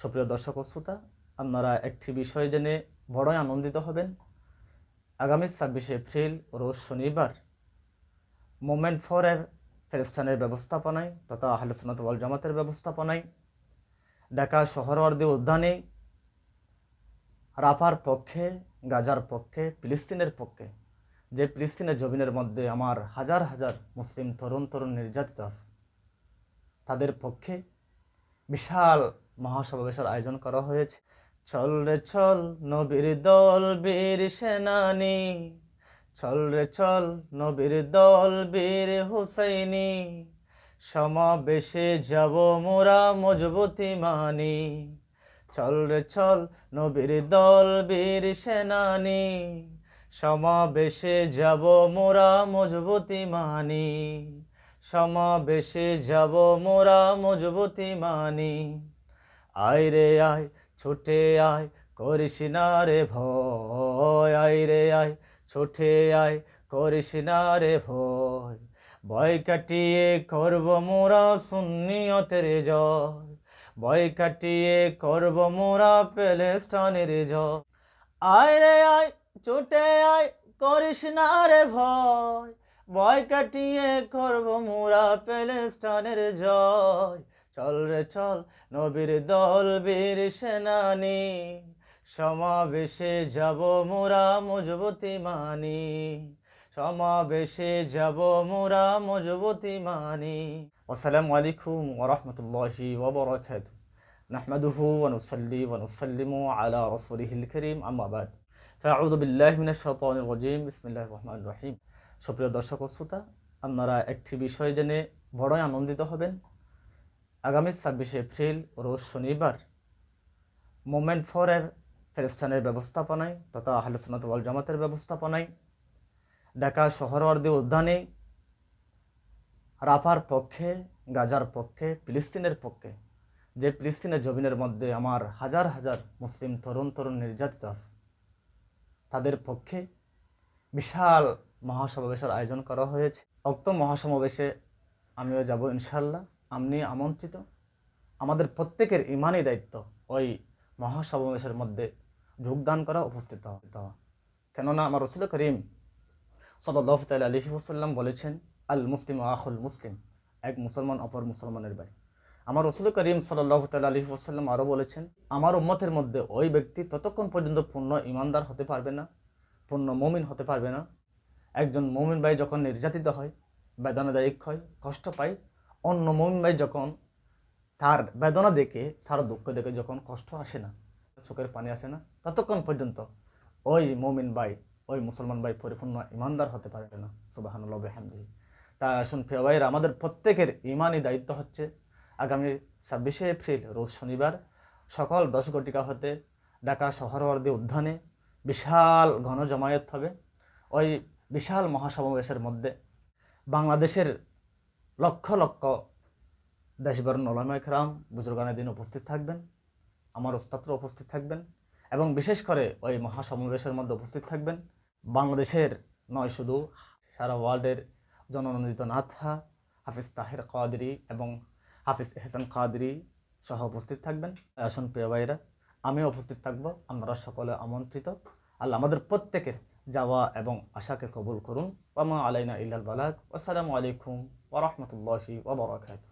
সুপ্রিয় দর্শক শ্রোতা, আপনারা একটি বিষয় জেনে বড়ই আনন্দিত হবেন। আগামী ছাব্বিশে এপ্রিল, রোজ শনিবার, মোমেন্ট ফরের ফেরেস্টানের ব্যবস্থাপনায় তথা আহলসনাত ওয়াল জামাতের ব্যবস্থাপনায় ঢাকা শহরওয়ার্দী উদ্যানে, রাফার পক্ষে, গাজার পক্ষে, ফিলিস্তিনের পক্ষে, যে ফিলিস্তিনের জমিনের মধ্যে আমার হাজার হাজার মুসলিম তরুণ তরুণ নির্যাতিত আছে, তাদের পক্ষে বিশাল মহাসমাবেশের আয়োজন করা হয়েছে। চল রে চল, নবীর দল, বীর সেনানি। চল রে চল, নবীর দল, বীর হুসাইনি। সমাবেশে যাব মোরা মজবুতি মানি। চল রে চল, নবীর দল, বীর সেনানি। সমাবেশে যাব মোরা মজবুতি মানি। সমাবেশে যাব মোরা মজবুতি মানি। আয় রে আয়, ছুটে আয়, করিস না রে ভয়। আয় রে আয়, ছুটে আয়, করিস না রে ভয়। ভয় কাটিয়ে করব মোরা সুন্নিয়তের জয়। ভয় কাটিয়ে করব মোরা প্যালেস্টাইনের জয়। আয় রে আয়, ছুটে আয়, করিস না রে ভয়। ভয় কাটিয়ে করব মোরা প্যালেস্টাইনের জয়। চল রে চল নবীর দল বীর সেনানি সমাবেশে যাব মোরা মজবতি মানি সমাবেশে যাব মোরা মজবতি মানি আসসালামু আলাইকুম ওরহমতুল্লাহি ওবরাকাত نحمده ونصلي ونسلم على رسوله الكريم أما بعد فأعوذ بالله من الشيطان الرجيم بسم الله الرحمن الرحيم সুপ্রিয় দর্শক ও শ্রোতা আপনারা একটি বিষয় জেনে বড়ই আনন্দিত হবেন আগামী ছাব্বিশে এপ্রিল, রোজ শনিবার। মোমেন্ট ফরের ফেরেস্টানের ব্যবস্থাপনায় তথা আহলসনাত ওয়াল জামাতের ব্যবস্থাপনায় ঢাকা শহরওয়ার্দী উদ্যানে, রাফার পক্ষে, গাজার পক্ষে, ফিলিস্তিনের পক্ষে, যে ফিলিস্তিনের জমিনের মধ্যে আমার হাজার হাজার মুসলিম তরুণ তরুণ নির্যাতিত আছে, তাদের পক্ষে বিশাল মহাসমাবেশের আয়োজন করা হয়েছে। উক্ত মহাসমাবেশে আমিও যাব ইনশাল্লাহ আপনি আমন্ত্রিত। আমাদের প্রত্যেকের ইমানই দায়িত্ব ওই মহাসমাবেশের মধ্যে যোগদান করা উপস্থিত কেননা আমার রসুল করিম সদাল্লাহ তাল আলহি ওসাল্লাম বলেছেন, আল মুসলিম আহুল মুসলিম, এক মুসলমান অপর মুসলমানের ভাই আমার রসুল করিম সাল্লাহ তাল আলহি ওসাল্লাম আরও বলেছেন, আমার উম্মতের মধ্যে ওই ব্যক্তি ততক্ষণ পর্যন্ত পূর্ণ ইমানদার হতে পারবে না, পূর্ণ মমিন হতে পারবে না। একজন মমিন ভাই যখন নির্যাতিত হয়, বেদনাদায়ক হয়, কষ্ট পায় অন্য ভাই যখন তার বেদনা দেখে, তার দুঃখ দেখে যখন কষ্ট আসে না, চোখের পানি আসে না, ততক্ষণ পর্যন্ত ওই মমিন ভাই, ওই মুসলমান ভাই পরিপূর্ণ ইমানদার হতে পারে না। সুবাহানুল্লাহ হামদি তা আসুন প্রিয় ভাইয়ের, আমাদের প্রত্যেকের ইমানই দায়িত্ব হচ্ছে আগামী ছাব্বিশে এপ্রিল, রোজ শনিবার, সকল দশ ঘটিকা হতে ঢাকা শহরওয়ার্দী উদ্যানে বিশাল ঘন জমায়েত হবে। ওই বিশাল মহাসমাবেশের মধ্যে বাংলাদেশের লক্ষ লক্ষ দেশবর নলাময় খেরাম বুজুর্গানের দিন উপস্থিত থাকবেন, আমার ওস্তাদরা উপস্থিত থাকবেন এবং বিশেষ করে ওই মহাসমাবেশের মধ্যে উপস্থিত থাকবেন বাংলাদেশের নয় শুধু সারা ওয়ার্ল্ডের জননন্দিত নাথা, হাফিজ তাহের কাদরি এবং হাফিজ এহসান কাদরি সহ উপস্থিত থাকবেন। আসুন প্রিয় ভাইরা আমিও উপস্থিত থাকব আপনারা সকলে আমন্ত্রিত। আল্লাহ আমাদের প্রত্যেকের যাওয়া এবং আশাকে কবুল করুন। ওয়ামা আলাইনা ইল্লাল বালাক আসসালামু আলাইকুম ওরহমতুল্লাহি ওবরাকাতুহ